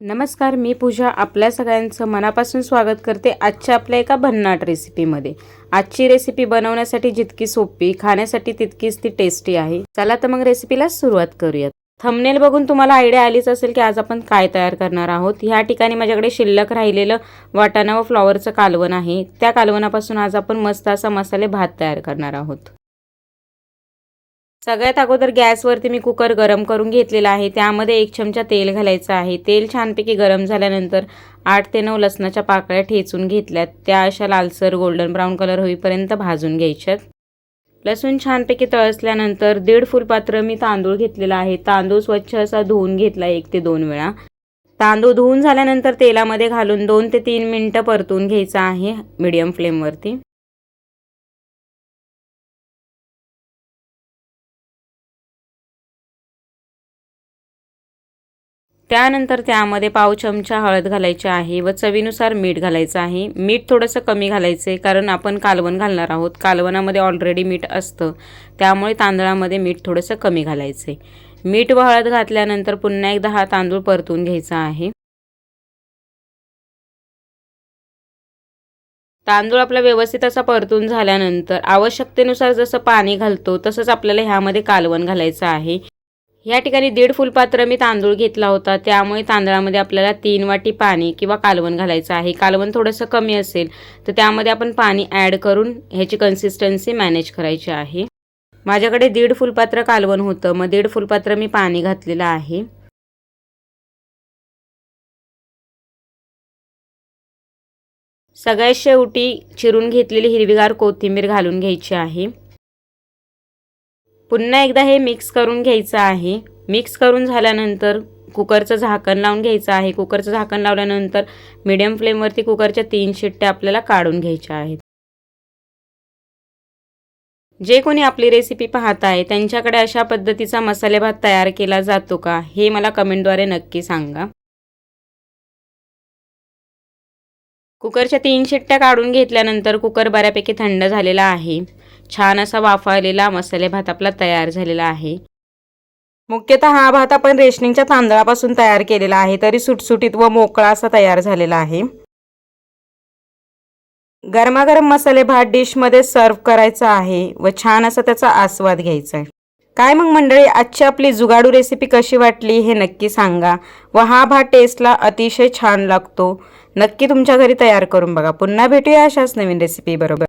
नमस्कार मी पूजा. आपल्या सगळ्यांचं मनापासून स्वागत करते आजच्या आपल्या एका भन्नाट रेसिपीमध्ये आजची रेसिपी बनवण्यासाठी जितकी सोपी खाण्यासाठी तितकीच ती टेस्टी आहे. चला तर मग रेसिपीला सुरुवात करूयात. थंबनेल बघून तुम्हाला आयडिया आलीच असेल की आज आपण काय तयार करणार आहोत. ह्या ठिकाणी माझ्याकडे शिल्लक राहिलेलं वाटाणा व फ्लॉवरचं कालवण आहे. त्या कालवणापासून आज आपण मस्त असा मसाले भात तयार करणार आहोत. सगळ्यात अगोदर गॅसवरती मी कुकर गरम करून घेतलेला आहे. त्यामध्ये एक चमचा तेल घालायचं आहे. तेल छानपैकी गरम झाल्यानंतर आठ ते नऊ लसणाच्या पाकळ्या ठेचून घेतल्यात. त्या अशा लालसर गोल्डन ब्राऊन कलर होईपर्यंत भाजून घ्यायच्यात. लसूण छानपैकी तळसल्यानंतर दीड फुलपात्र मी तांदूळ घेतलेला आहे. तांदूळ स्वच्छ असा धुवून घेतला एक ते दोन वेळा. तांदूळ धुवून झाल्यानंतर तेलामध्ये घालून दोन ते तीन मिनटं परतून घ्यायचं आहे. मीडियम फ्लेमवरती. त्यानंतर त्यामध्ये पाव चमचा हळद घालायची आहे व चवीनुसार मीठ घालायचं आहे. मीठ थोडंसं कमी घालायचं आहे कारण आपण कालवण घालणार आहोत. कालवणामध्ये ऑलरेडी मीठ असतं. त्यामुळे तांदळामध्ये मीठ थोडंसं कमी घालायचं आहे मीठ व हळद घातल्यानंतर पुन्हा एकदा हा तांदूळ परतून घ्यायचा आहे. तांदूळ आपला व्यवस्थित असा परतून झाल्यानंतर आवश्यकतेनुसार जसं पाणी घालतो तसंच आपल्याला ह्यामध्ये कालवण घालायचं आहे. या ठिकाणी दीड फुलपात्र मी तांदूळ घेतला होता. त्यामुळे तांदळामध्ये आपल्याला तीन वाटी पाणी किंवा कालवण घालायचं आहे. कालवण थोडंसं कमी असेल तर त्यामध्ये आपण पाणी ॲड करून ह्याची कन्सिस्टन्सी मॅनेज करायची आहे. माझ्याकडे दीड फुलपात्र कालवण होतं. मग दीड फुलपात्र मी पाणी घातलेलं आहे. सगळ्यात शेवटी चिरून घेतलेली हिरवीगार कोथिंबीर घालून घ्यायची आहे. पुन्हा एकदा हे मिक्स करून घ्यायचं आहे. मिक्स करून झाल्यानंतर कुकरचं झाकण लावून घ्यायचं आहे. कुकरचं झाकण लावल्यानंतर मिडियम फ्लेमवरती कुकरच्या तीन शिट्ट्या आपल्याला काढून घ्यायच्या आहेत. जे कोणी आपली रेसिपी पाहत आहे त्यांच्याकडे अशा पद्धतीचा मसाले भात तयार केला जातो का हे मला कमेंटद्वारे नक्की सांगा. कुकरच्या तीन शिट्ट्या काढून घेतल्यानंतर कुकर बऱ्यापैकी थंड झालेला आहे. छान असा वाफाळलेला मसाले भात आपला तयार झालेला आहे. मुख्यतः हा भात आपण रेशनिंगच्या तांदळापासून तयार केलेला आहे तरी सुटसुटीत व मोकळा असा तयार झालेला आहे. गरमागरम मसाले भात डिशमध्ये सर्व करायचा आहे व छान असा त्याचा आस्वाद घ्यायचा आहे. काय मग मंडळी आजची आपली जुगाडू रेसिपी कशी वाटली हे नक्की सांगा व हा भात टेस्टला अतिशय छान लागतो. नक्की तुमच्या घरी तयार करून बघा. पुन्हा भेटूया अशाच नवीन रेसिपी बरोबर.